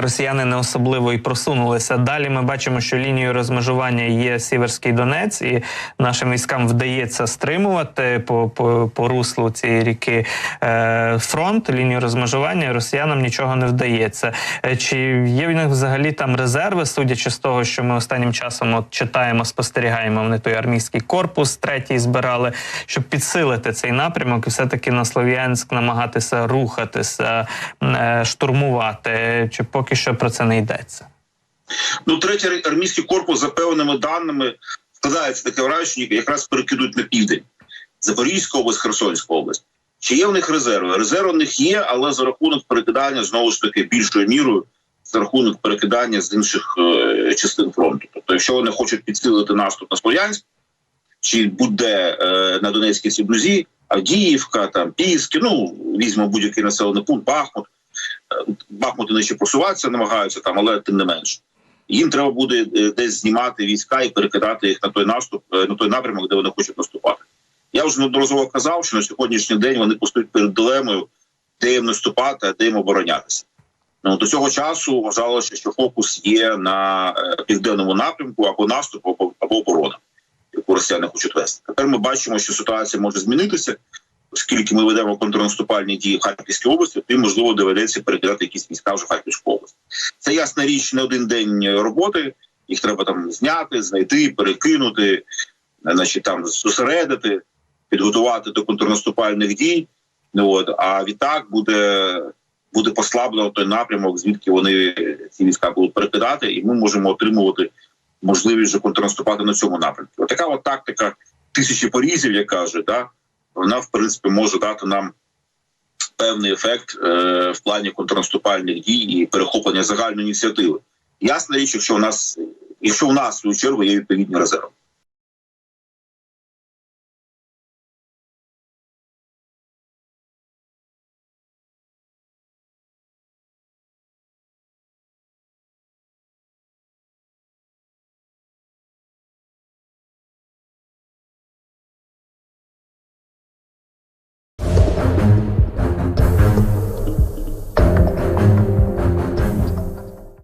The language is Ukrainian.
Росіяни не особливо і просунулися. Далі ми бачимо, що лінією розмежування є Сіверський Донець, і нашим військам вдається стримувати по, по, по руслу цієї ріки е, фронт, лінію розмежування. Росіянам нічого не вдається. Е, Чи є в них взагалі там резерви, судячи з того, що ми останнім часом от читаємо, спостерігаємо, вони той армійський корпус третій збирали, щоб підсилити цей напрямок і все-таки на Слов'янськ намагатися рухатися, е, штурмувати. Чи поки що про це не йдеться? Ну, третій армійський корпус за певними даними складається таке враження, якраз перекидуть на південь Запорізька область, Херсонська область. Чи є в них резерви? Резерви в них є, але за рахунок перекидання знову ж таки більшою мірою за рахунок перекидання з інших е, частин фронту. Тобто, якщо вони хочуть підсилити наступ на Слов'янськ, чи будь-де е, на Донецькій Сіблюзі, Авдіївка, там Піски, ну візьмемо будь-який населений пункт, Бахмут. Бахмут вони ще просуватися намагаються там, але тим не менше. Їм треба буде е, десь знімати війська і перекидати їх на той наступ, е, на той напрямок, де вони хочуть наступати. Я вже неодноразово казав, що на сьогоднішній день вони постають перед дилемою, де їм наступати, а де їм оборонятися. Ну до цього часу вважалося, що фокус є на е, південному напрямку або наступ, або, або оборона, яку росіяни хочуть вести. Тепер ми бачимо, що ситуація може змінитися, оскільки ми ведемо контрнаступальні дії в Харківській області, тим можливо доведеться перекидати якісь війська вже в Харківську область. Це ясна річ, не один день роботи. Їх треба там зняти, знайти, перекинути, значить там зосередити, підготувати до контрнаступальних дій. Ну от а відтак буде буде послаблено той напрямок, звідки вони ці війська будуть перекидати, і ми можемо отримувати можливість вже контрнаступати на цьому напрямку. Отака от тактика тисячі порізів, як кажуть, да, вона в принципі може дати нам певний ефект е, в плані контрнаступальних дій і перехоплення загальної ініціативи. Ясна річ, якщо у нас, якщо у нас свою чергу є відповідні резерви.